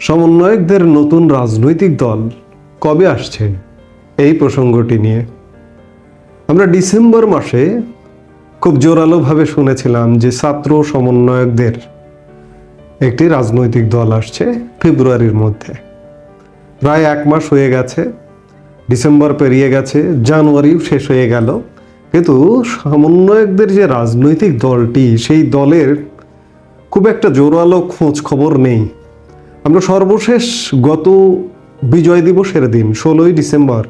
সমন্বয়কদের নতুন রাজনৈতিক দল কবে আসছে? এই প্রসঙ্গটি নিয়ে। আমরা ডিসেম্বর মাসে খুব জোরালোভাবে শুনেছিলাম যে ছাত্র সমন্বয়কদের একটি রাজনৈতিক দল আসছে ফেব্রুয়ারির মধ্যে। প্রায় এক মাস হয়ে গেছে, ডিসেম্বর পেরিয়ে গেছে, জানুয়ারিও শেষ হয়ে গেল। কিন্তু সমন্বয়কদের যে রাজনৈতিক দলটি, সেই দলের খুব একটা জোরালো খোঁজ খবর নেই। আমরা সর্বশেষ গত বিজয় দিবসের দিন, ষোলোই ডিসেম্বর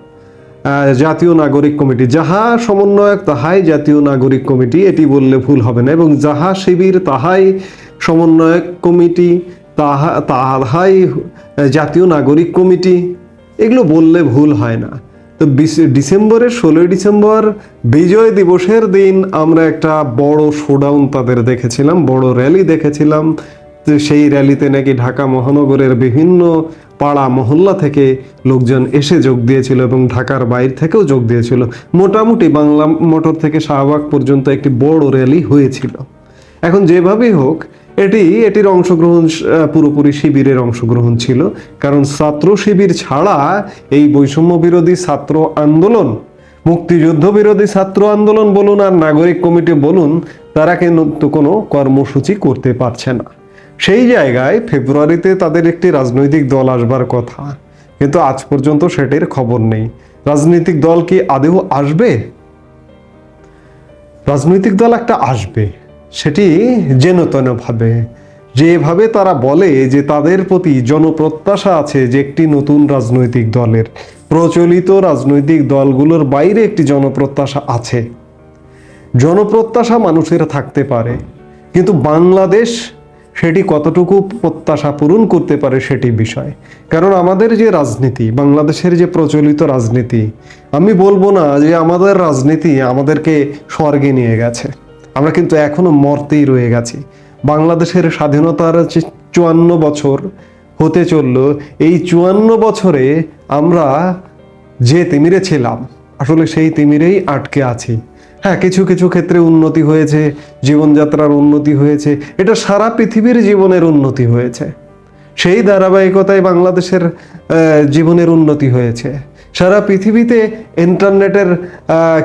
জাতীয় নাগরিক কমিটি, যাহা সমন্বয়ক তাহাই জাতীয় নাগরিক কমিটি, এটি বললে ভুল হবে না, এবং যাহা শিবির তাহাই সমন্বয়ক কমিটি, তাহা, তাহাই জাতীয় নাগরিক কমিটি, এগুলো বললে ভুল হয় না। তো ডিসেম্বরের ষোলোই ডিসেম্বর বিজয় দিবসের দিন আমরা একটা বড় শোডাউন তাদের দেখেছিলাম, বড় র্যালি দেখেছিলাম। তো সেই র্যালিতে নাকি ঢাকা মহানগরের বিভিন্ন পাড়া, মহল্লা থেকে লোকজন এসে যোগ দিয়েছিল এবং ঢাকার বাইরে থেকেও যোগ দিয়েছিল। মোটামুটি বাংলা মোটর থেকে শাহবাগ পর্যন্ত একটি বড় র্যালি হয়েছিল। এখন যেভাবেই হোক, এটি, এটির অংশগ্রহণ পুরোপুরি শিবিরের অংশগ্রহণ ছিল। কারণ ছাত্র শিবির ছাড়া এই বৈষম্য বিরোধী ছাত্র আন্দোলন, মুক্তিযুদ্ধ বিরোধী ছাত্র আন্দোলন বলুন আর নাগরিক কমিটি বলুন, তারা কিন্তু কোনো কর্মসূচি করতে পারছে না। সেই জায়গায় ফেব্রুয়ারিতে তাদের একটি রাজনৈতিক দল আসবার কথা। কিন্তু আজ পর্যন্ত সেটির খবর নেই। রাজনৈতিক দল কি আদেও আসবে? রাজনৈতিক দল একটা আসবে। সেটি যেনতেনভাবে। যেভাবে তারা বলে যে তাদের প্রতি জনপ্রত্যাশা আছে যে একটি নতুন রাজনৈতিক দলের। প্রচলিত রাজনৈতিক দলগুলোর বাইরে একটি জনপ্রত্যাশা আছে। জনপ্রত্যাশা মানুষের থাকতে পারে। কিন্তু বাংলাদেশ সেটি কতটুকু প্রত্যাশা পূরণ করতে পারে সেটি বিষয়। কারণ আমাদের যে রাজনীতি, বাংলাদেশের যে প্রচলিত রাজনীতি, আমি বলব না যে আমাদের রাজনীতি আমাদেরকে স্বর্গে নিয়ে গেছে। আমরা কিন্তু এখনও মর্তেই রয়ে গেছি। বাংলাদেশের স্বাধীনতার চুয়ান্ন বছর হতে চলল, এই চুয়ান্ন বছরে আমরা যে তিমিরে ছিলাম, আসলে সেই তিমিরেই আটকে আছি। হ্যাঁ কিছু কিছু ক্ষেত্রে উন্নতি হয়েছে, জীবনযাত্রার উন্নতি হয়েছে, এটা সারা পৃথিবীর জীবনের উন্নতি হয়েছে। সেই ধারাবাহিকতায় বাংলাদেশের জীবনের উন্নতি হয়েছে। সারা পৃথিবীতে ইন্টারনেটের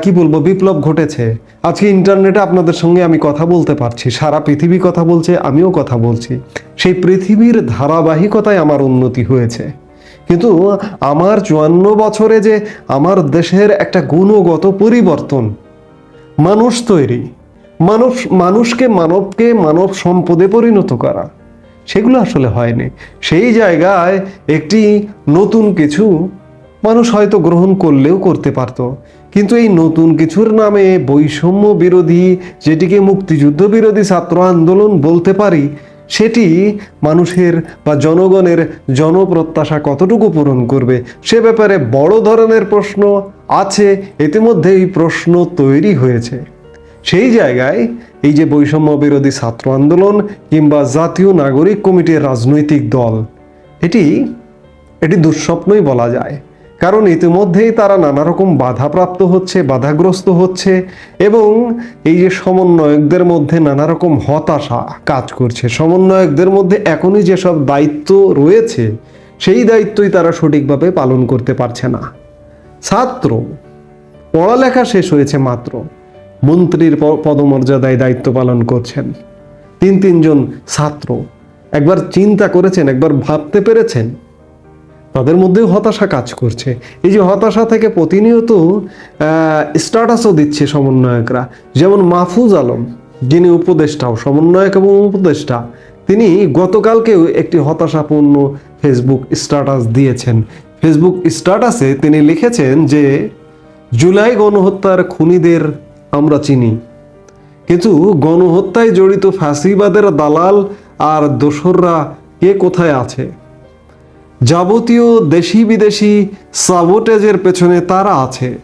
কি বলব, বিপ্লব ঘটেছে। আজকে ইন্টারনেটে আপনাদের সঙ্গে আমি কথা বলতে পারছি, সারা পৃথিবী কথা বলছে, আমিও কথা বলছি। সেই পৃথিবীর ধারাবাহিকতায় আমার উন্নতি হয়েছে। কিন্তু আমার চুয়ান্ন বছরে যে আমার দেশের একটা গুণগত পরিবর্তন মানুষ তৈরি। মানুষ, মানুষকে মানবকে মানব সম্পদে পরিণত করা। সেগুলো আসলে হয়নি। সেই জায়গায় একটি নতুন কিছু মানুষ হয়তো গ্রহণ করলেও করতে পারত। কিন্তু এই নতুন কিছুর নামে বৈষম্য বিরোধী, যেটিকে মুক্তিযুদ্ধ বিরোধী ছাত্র আন্দোলন বলতে পারি, সেটি মানুষের বা জনগণের জনপ্রত্যাশা কতটুকু পূরণ করবে, সে ব্যাপারে বড় ধরনের প্রশ্ন আছে, ইতিমধ্যেই প্রশ্ন তৈরি হয়েছে। সেই জায়গায় এই যে বৈষম্য বিরোধী ছাত্র আন্দোলন কিংবা জাতীয় নাগরিক কমিটির রাজনৈতিক দল, এটি এটি দুঃস্বপ্নই বলা যায়। কারণ ইতিমধ্যেই তারা নানা রকম বাধাপ্রাপ্ত হচ্ছে, বাধাগ্রস্ত হচ্ছে এবং এই যে সমন্বয়কদের মধ্যে নানা রকম হতাশা কাজ করছে। সমন্বয়কদের মধ্যে এখনই যেসব দায়িত্ব রয়েছে, সেই দায়িত্বই তারা সঠিকভাবে পালন করতে পারছে না। ছাত্র। পড়ালেখা শেষ হয়েছে মাত্র। মন্ত্রীর পদমর্যাদায় দায়িত্ব পালন করছেন। তিন তিনজন ছাত্র। একবার চিন্তা করেছেন, একবার ভাবতে পেরেছেন? তাদের মধ্যেও হতাশা কাজ করছে। এই যে হতাশা থেকে প্রতিনিয়ত স্ট্যাটাসও দিচ্ছে সমন্বয়করা। যেমন মাহফুজ আলম, যিনি উপদেষ্টাও, সমন্বয়ক এবং উপদেষ্টা, তিনি গতকালকেও একটি হতাশাপূর্ণ ফেসবুক স্ট্যাটাস দিয়েছেন। ফেসবুক স্ট্যাটাসে তিনি লিখেছেন যে, জুলাই গণহত্যার খুনিদের আমরা চিনি। কিন্তু গণহত্যায় জড়িত ফাঁসিবাদের দালাল আর দোসররা কে কোথায় আছে? যাবতীয় দেশি বিদেশি সাবোটেজের পেছনে তারা আছে।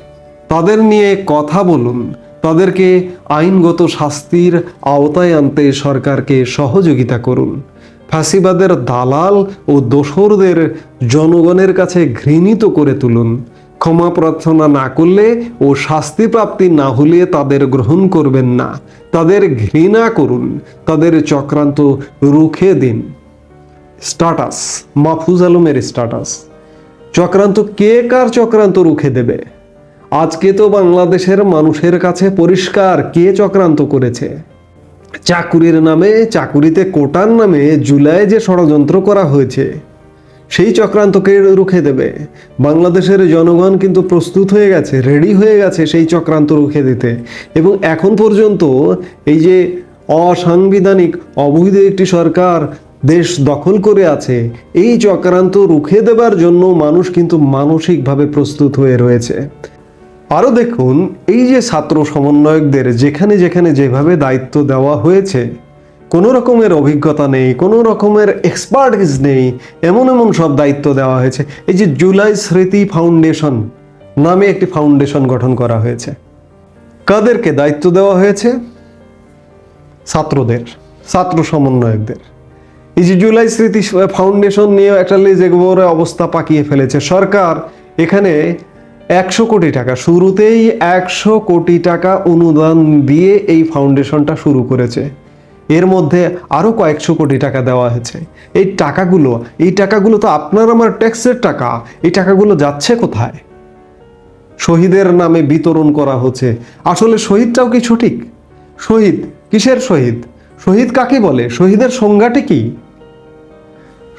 তাদের নিয়ে কথা বলুন। তাদেরকে আইনগত শাস্তির আওতায় আনতে সরকারকে সহযোগিতা করুন। ফাঁসিবাদের দালাল ও দোসরদের জনগণের কাছে ঘৃণিত করে তুলুন। ক্ষমা প্রার্থনা না করলে ও শাস্তি প্রাপ্তি না হলে তাদের গ্রহণ করবেন না। তাদের ঘৃণা করুন, তাদের চক্রান্ত রুখে দিন। স্টাটাস মাহফুজ আলমের স্টাটাস চক্রান্ত কে কার চক্রান্ত রুখে দেবে? আজকে তো বাংলাদেশের মানুষের কাছে পরিষ্কার কে চক্রান্ত করেছে? চাকুরির নামে, চাকুরিতে কোটার নামে জুলাই যে ষড়যন্ত্র করা হয়েছে, সেই চক্রান্তকে রুখে দেবে। বাংলাদেশের জনগণ কিন্তু প্রস্তুত হয়ে গেছে, রেডি হয়ে গেছে সেই চক্রান্ত রুখে দিতে। এবং এখন পর্যন্ত এই যে অসাংবিধানিক, অবৈধ একটি সরকার দেশ দখল করে আছে, এই চক্রান্ত রুখে দেবার জন্য মানুষ কিন্তু মানসিকভাবে প্রস্তুত হয়ে রয়েছে। আরও দেখুন, এই যে ছাত্র সমন্বয়কদের যেখানে যেখানে যেভাবে দায়িত্ব দেওয়া হয়েছে, কোনো রকমের অভিজ্ঞতা নেই, কোনো রকমের এক্সপার্টিস নেই, এমন এমন সব দায়িত্ব দেওয়া হয়েছে। এই যে জুলাই স্মৃতি ফাউন্ডেশন নামে একটি ফাউন্ডেশন গঠন করা হয়েছে। কাদেরকে দায়িত্ব দেওয়া হয়েছে? ছাত্রদের, ছাত্র সমন্বয়কদের। এই যে জুলাই স্মৃতি ফাউন্ডেশন নিয়ে একটা লেজেগোবরে অবস্থা পাকিয়ে ফেলেছে। সরকার এখানে একশো কোটি টাকা। শুরুতেই একশো কোটি টাকা অনুদান দিয়ে এই ফাউন্ডেশনটা শুরু করেছে। এর মধ্যে আরও কয়েকশো কোটি টাকা দেওয়া হয়েছে। এই টাকাগুলো এই টাকাগুলো তো আপনার আমার ট্যাক্সের টাকা। এই টাকাগুলো যাচ্ছে কোথায়? শহীদের নামে বিতরণ করা হচ্ছে। আসলে শহীদটাও কি সঠিক? শহীদ, কিসের শহীদ? শহীদ কাকে বলে? শহীদের সংজ্ঞাটি কি?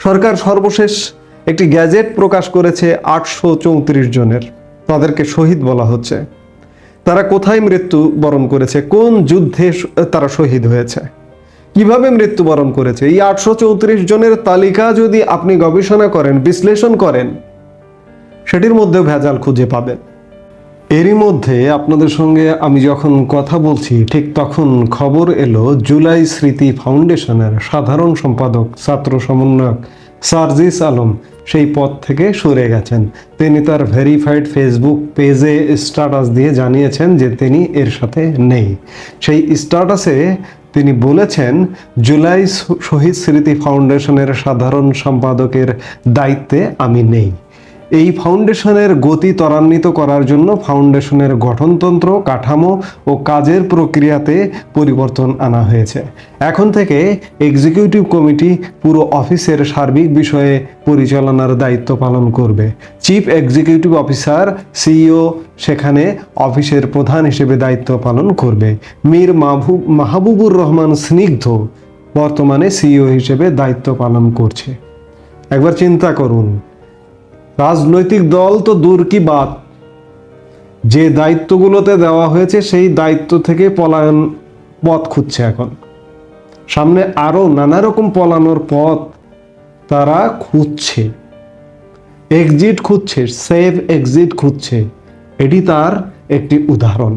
সরকার সর্বশেষ একটি গ্যাজেট প্রকাশ করেছে আটশো চৌত্রিশ জনের। তাদেরকে শহীদ বলা হচ্ছে। তারা কোথায় মৃত্যু বরণ করেছে? কোন যুদ্ধে তারা শহীদ হয়েছে? কীভাবে মৃত্যুবরণ করেছে? এই আটশো চৌত্রিশ জনের তালিকা যদি আপনি গবেষণা করেন, বিশ্লেষণ করেন, সেটির মধ্যে ভেজাল খুঁজে পাবেন। এরই মধ্যে আপনাদের সঙ্গে আমি যখন কথা বলছি, ঠিক তখন খবর এলো, জুলাই স্মৃতি ফাউন্ডেশনের সাধারণ সম্পাদক, ছাত্র সমন্বয়ক সার্জিস আলম সেই পথ থেকে সরে গেছেন। তিনি তার ভেরিফাইড ফেসবুক পেজে স্ট্যাটাস দিয়ে জানিয়েছেন যে তিনি এর সাথে নেই। সেই স্ট্যাটাসে তিনি বলেছেন, জুলাই শহীদ স্মৃতি ফাউন্ডেশনের সাধারণ সম্পাদকের দায়িত্বে আমি নেই। এই ফাউন্ডেশনের গতি ত্বরান্বিত করার জন্য ফাউন্ডেশনের গঠনতন্ত্র, কাঠামো ও কাজের প্রক্রিয়াতে পরিবর্তন আনা হয়েছে। এখন থেকে এক্সিকিউটিভ কমিটি পুরো অফিসের সার্বিক বিষয়ে পরিচালনার দায়িত্ব পালন করবে। চিফ এক্সিকিউটিভ অফিসার, সিইও সেখানে অফিসের প্রধান হিসেবে দায়িত্ব পালন করবে। মীর মাহবুব মাহবুবুর রহমান স্নিগ্ধ বর্তমানে সিইও হিসেবে দায়িত্ব পালন করছে। একবার চিন্তা করুন। রাজনৈতিক দল তো দূর কি বাদ যে দায়িত্বগুলোতে দেওয়া হয়েছে, সেই দায়িত্ব থেকে পলায়ন পথ খুঁজছে এখন। সামনে আরও নানা রকম পলানোর পথ তারা খুঁজছে। এক্সিট খুঁজছে সেফ এক্সিট খুঁজছে। এটি তার একটি উদাহরণ।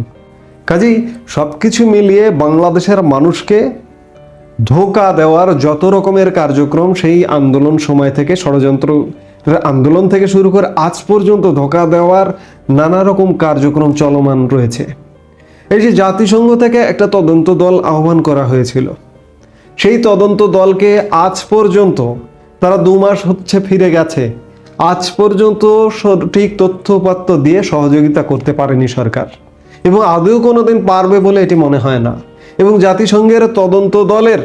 কাজেই সব কিছু মিলিয়ে বাংলাদেশের মানুষকে ধোকা দেওয়ার যত রকমের কার্যক্রম, সেই আন্দোলন সময় থেকে ষড়যন্ত্র আন্দোলন থেকে শুরু করে আজ পর্যন্ত ধোকা দেওয়ার নানা রকম কার্যক্রম চলমান রয়েছে। এই যে জাতিসংঘ থেকে একটা তদন্ত দল আহ্বান করা হয়েছিল। সেই তদন্ত দলকে আজ পর্যন্ত তারা দু মাস হচ্ছে ফিরে গেছে। আজ পর্যন্ত সঠিক তথ্যপাত্র দিয়ে সহযোগিতা করতে পারেনি সরকার। এবং আদৌ কোনোদিন পারবে বলে এটি মনে হয় না। এবং জাতিসংঘের তদন্ত দলের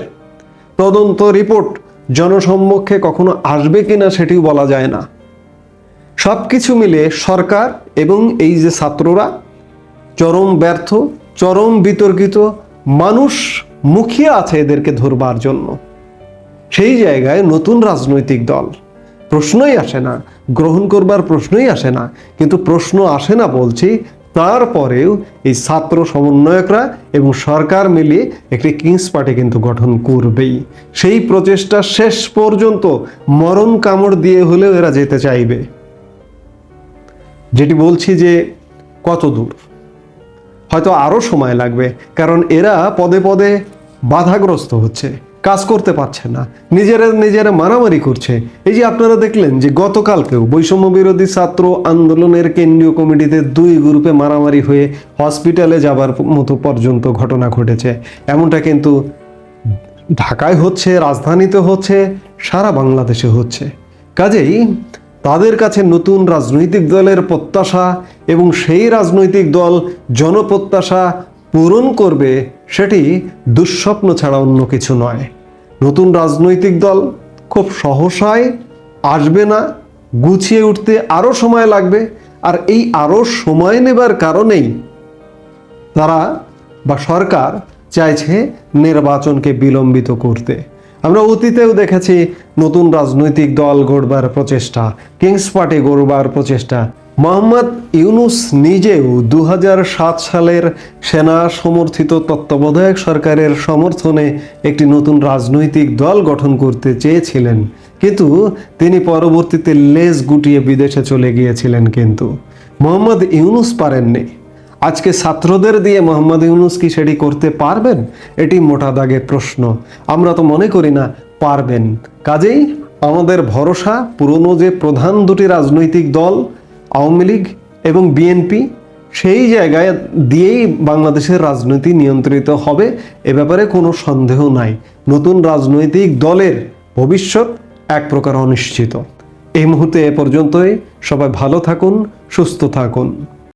তদন্ত রিপোর্ট জনসম্মুখে কখনো আসবে কিনা সেটিও বলা যায় না। সব কিছু মিলে সরকার এবং এই যে ছাত্ররা চরম ব্যর্থ, চরম বিতর্কিত, মানুষ মুখিয়ে আছে এদেরকে ধরবার জন্য। সেই জায়গায় নতুন রাজনৈতিক দল, প্রশ্নই আসে না। গ্রহণ করবার প্রশ্নই আসে না। কিন্তু প্রশ্ন আসে না বলছি তারপরেও এই ছাত্র সমন্বয়করা এবং সরকার মিলিয়ে একটি কিংস পার্টি কিন্তু গঠন করবেই। সেই প্রচেষ্টা শেষ পর্যন্ত মরণ কামড় দিয়ে হলেও এরা যেতে চাইবে। যেটি বলছি যে কত দূর? হয়তো আরও সময় লাগবে, কারণ এরা পদে পদে বাধাগ্রস্ত হচ্ছে। কাজ করতে পারছে না। নিজেরা নিজেরা মারামারি করছে। এই যে আপনারা দেখলেন যে গতকালকেও বৈষম্য বিরোধী ছাত্র আন্দোলনের কেন্দ্রীয় কমিটিতে দুই গ্রুপে মারামারি হয়ে হসপিটালে যাবার মতো পর্যন্ত ঘটনা ঘটেছে। এমনটা কিন্তু ঢাকায় হচ্ছে, রাজধানীতে হচ্ছে, সারা বাংলাদেশে হচ্ছে। কাজেই তাদের কাছে নতুন রাজনৈতিক দলের প্রত্যাশা এবং সেই রাজনৈতিক দল জনপ্রত্যাশা পূরণ করবে সেটি দুঃস্বপ্ন ছাড়া অন্য কিছু নয়। নতুন রাজনৈতিক দল খুব সহসায় আসবে না, গুছিয়ে উঠতে আরও সময় লাগবে আর এই আরও সময় নেবার কারণেই তারা বা সরকার চাইছে নির্বাচনকে বিলম্বিত করতে। আমরা অতীতেও দেখেছি নতুন রাজনৈতিক দল গড়বার প্রচেষ্টা কিংস পার্টি গড়বার প্রচেষ্টা। মোহাম্মদ ইউনুস নিজেও দু হাজার সাত সালের সেনা সমর্থিত তত্ত্বাবধায়ক সরকারের সমর্থনে একটি নতুন রাজনৈতিক দল গঠন করতে চেয়েছিলেন। কিন্তু তিনি পরবর্তীতে লেজ গুটিয়ে বিদেশে চলে গিয়েছিলেন কিন্তু। মোহাম্মদ ইউনুস পারেননি। আজকে ছাত্রদের দিয়ে মোহাম্মদ ইউনুস কি সেটি করতে পারবেন? এটি মোটা দাগের প্রশ্ন। আমরা তো মনে করি না, পারবেন। কাজেই আমাদের ভরসা পুরনো যে প্রধান দুটি রাজনৈতিক দল আওয়ামী লীগ এবং বিএনপি সেই জায়গায় দিয়েই বাংলাদেশের রাজনীতি নিয়ন্ত্রিত হবে, এ ব্যাপারে কোনো সন্দেহ নাই। নতুন রাজনৈতিক দলের ভবিষ্যৎ এক প্রকার অনিশ্চিত। এই মুহূর্তে এ পর্যন্তই। সবাই ভালো থাকুন, সুস্থ থাকুন।